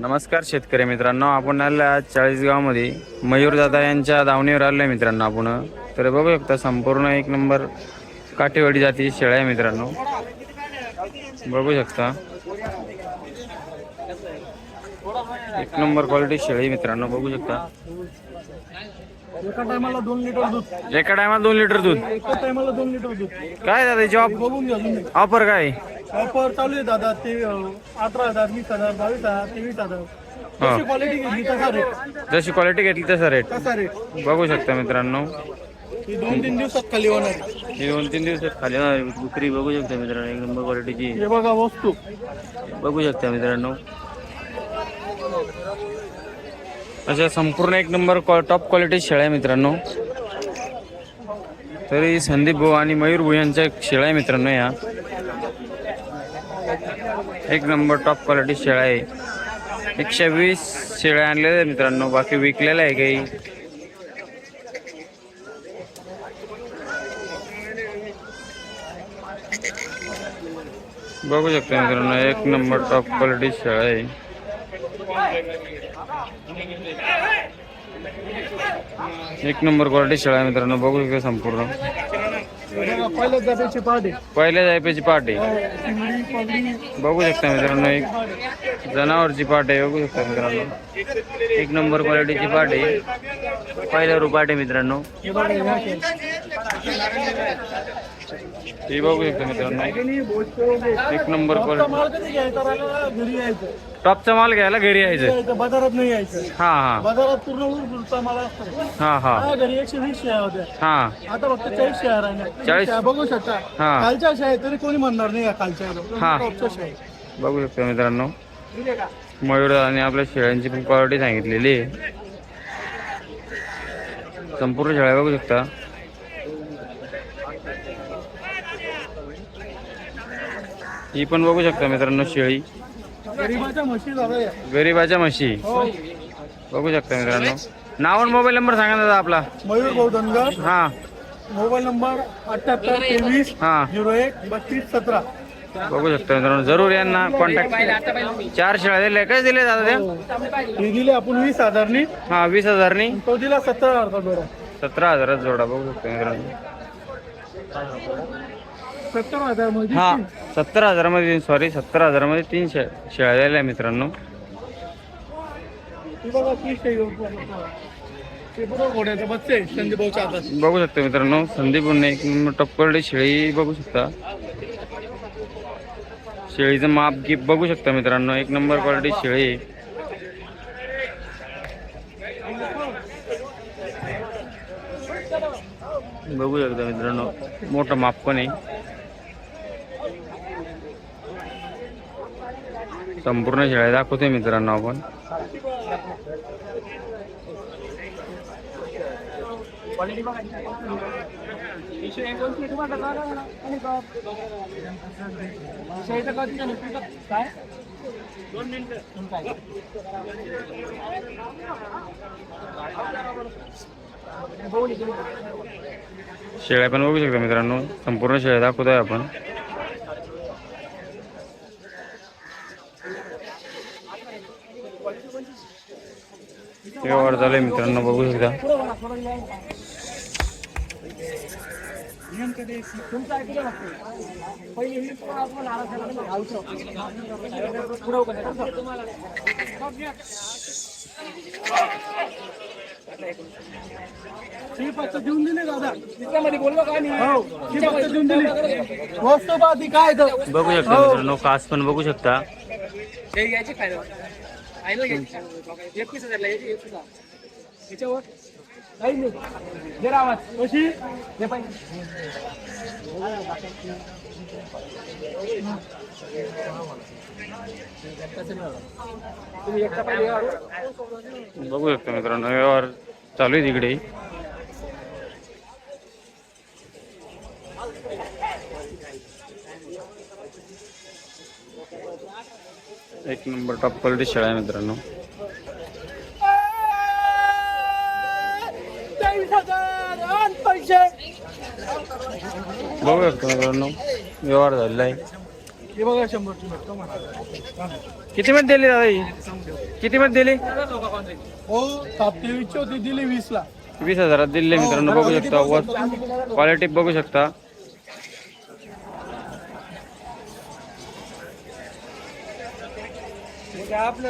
नमस्कार शेतकरी मित्रांनो आपण आलो आज चाळीसगावमध्ये. मयूर दादा यांच्या दावणीवर आलो आहे मित्रांनो आपण. तर बघू शकता संपूर्ण एक नंबर काठेवाडी जाती शेळ्या आहे मित्रांनो. बघू शकता. एक नंबर क्वालिटी शेळी मित्रांनो बघू शकता. एका टायमाला दोन लिटर दूध. एका टायमाला दोन लिटर दूध. एका टायमाला दोन लिटर दूध. काय दादा घ्या तुम्ही. ऑफर काय? ऑफर चालू आहे दादा ते अठरा हजार वीस हजार बावीस हजार तेवीस हजार. हा. जशी क्वालिटी घेतली तसा रेट जशी क्वालिटी घेतली तसा रेट तसा रेट बघू शकता मित्रांनो. ही दोन तीन दिवसात खाली होणार आहे. ही दोन तीन दिवसात खाली होणार आहे. विक्री बघू शकता मित्रांनो एक नंबर क्वालिटीची हे बघा वस्तू. बघू शकता मित्रांनो. अशा संपूर्ण एक नंबर टॉप क्वालिटी शेळ्या आहे मित्रांनो. तरी संदीप भाऊ आणि मयूर भाऊ यांच्या शेळ्या आहे मित्रांनो या. एक नंबर टॉप क्वालिटी शेळ्या आहे. एकशे वीस शेळ्या आणलेल्या आहे मित्रांनो बाकी विकलेल्या आहे काही. बघू शकता मित्रांनो एक नंबर टॉप क्वालिटी शेळ्या आहे. एक नंबर क्वालिटी शेळ्या आहे मित्रांनो बघू शकता संपूर्ण. पहाटे पहिल्या जायपेची पार्टी. पगडी बघू शकता मित्रांनो एक जनावरची पाट आहे बघू शकता मित्रांनो. एक नंबर क्वालिटीची पाट आहे. पहिल्या रुपाट आहे मित्रांनो. हे बघा हे ही बघू शकता मित्रांनो. एक नंबर यायचं. टॉपचा माल घ्यायला घरी यायचं. बाजारात नाही यायचं. हा हा. बाजारात पूर्ण माल असतो. हा हा. घरी एकशे वीस शेळ्या होत्या. हा. आता फक्त चाळीस शेअर आहे चाळीस? बघू शकता. हा. खालच्या शेळ्या तरी कोणी म्हणणार नाही या खालच्या हा. टॉपच्या शेळ्या. बघू शकता मित्रांनो. मयूर आणि आपल्या शेळ्यांची पण क्वालिटी सांगितलेली आहे. संपूर्ण शेळ्या बघू शकता. ही पण बघू शकता मित्रांनो शेळी. गरीबाच्या म्हशी हो. बघू शकता मित्रांनो. नाव आणि मोबाईल नंबर सांगा ना दादा आपला. मयूर गौधनगर हा. मोबाईल नंबर अठ्याहत्तर तेवीस हा. झिरो एक बत्तीस सतरा. बघू शकता मित्रांनो. जरूर यांना कॉन्टॅक्ट चार शेळ्या दिल्या. काय दिले दादा त्या हे दिले आपण वीस हजारनी. हा वीस हजारनी. तो दिला सत्तर हजारचा जोडा. सतरा हजारात जोडा. बघू शकता मित्रांनो. सत्तर हजारमध्ये हा सत्तर हजारामध्ये सॉरी सत्तर हजारामध्ये तीन शे शेळ्या दिल्या मित्रांनो. ती बघा तीस ते ते बरोबर घोड्याचे बच्चे आहे, हातात बघू शकता मित्रांनो संदीप एक नंबर शेळी बघू शकता. शेळीचं माप गिप बघू शकता मित्रांनो एक नंबर क्वालिटी शेळी. आहे. बघू शकता मित्रांनो मोठं माप पण आहे. संपूर्ण शेळ्या दाखवते मित्रांनो आपण. शेळ्या पण बघू शकता मित्रांनो. संपूर्ण शेळ्या दाखवतोय आपण. व्यवहार झाले मित्रांनो बघू शकता. ती फक्त देऊन दिले दादा बोललो काय नाही हो ती फक्त देऊन दिली वस्तू पाहती काय तर बघू शकता मित्रांनो कास पण बघू शकता. कशी? बघू शकता मित्रांनो व्यवहार चालू आहे तिकडे एक नंबर टॉप क्वालिटी शेळा आहे मित्रांनो. बघू शकता मित्रांनो? व्यवहार झालेला आहे. हे. किती मध्ये दिली दादा ही? किती मध्ये दिली? हो तेवीसची होती दिली वीस ला वीस हजारात दिले मित्रांनो. बघू शकता क्वालिटी बघू शकता. chegar.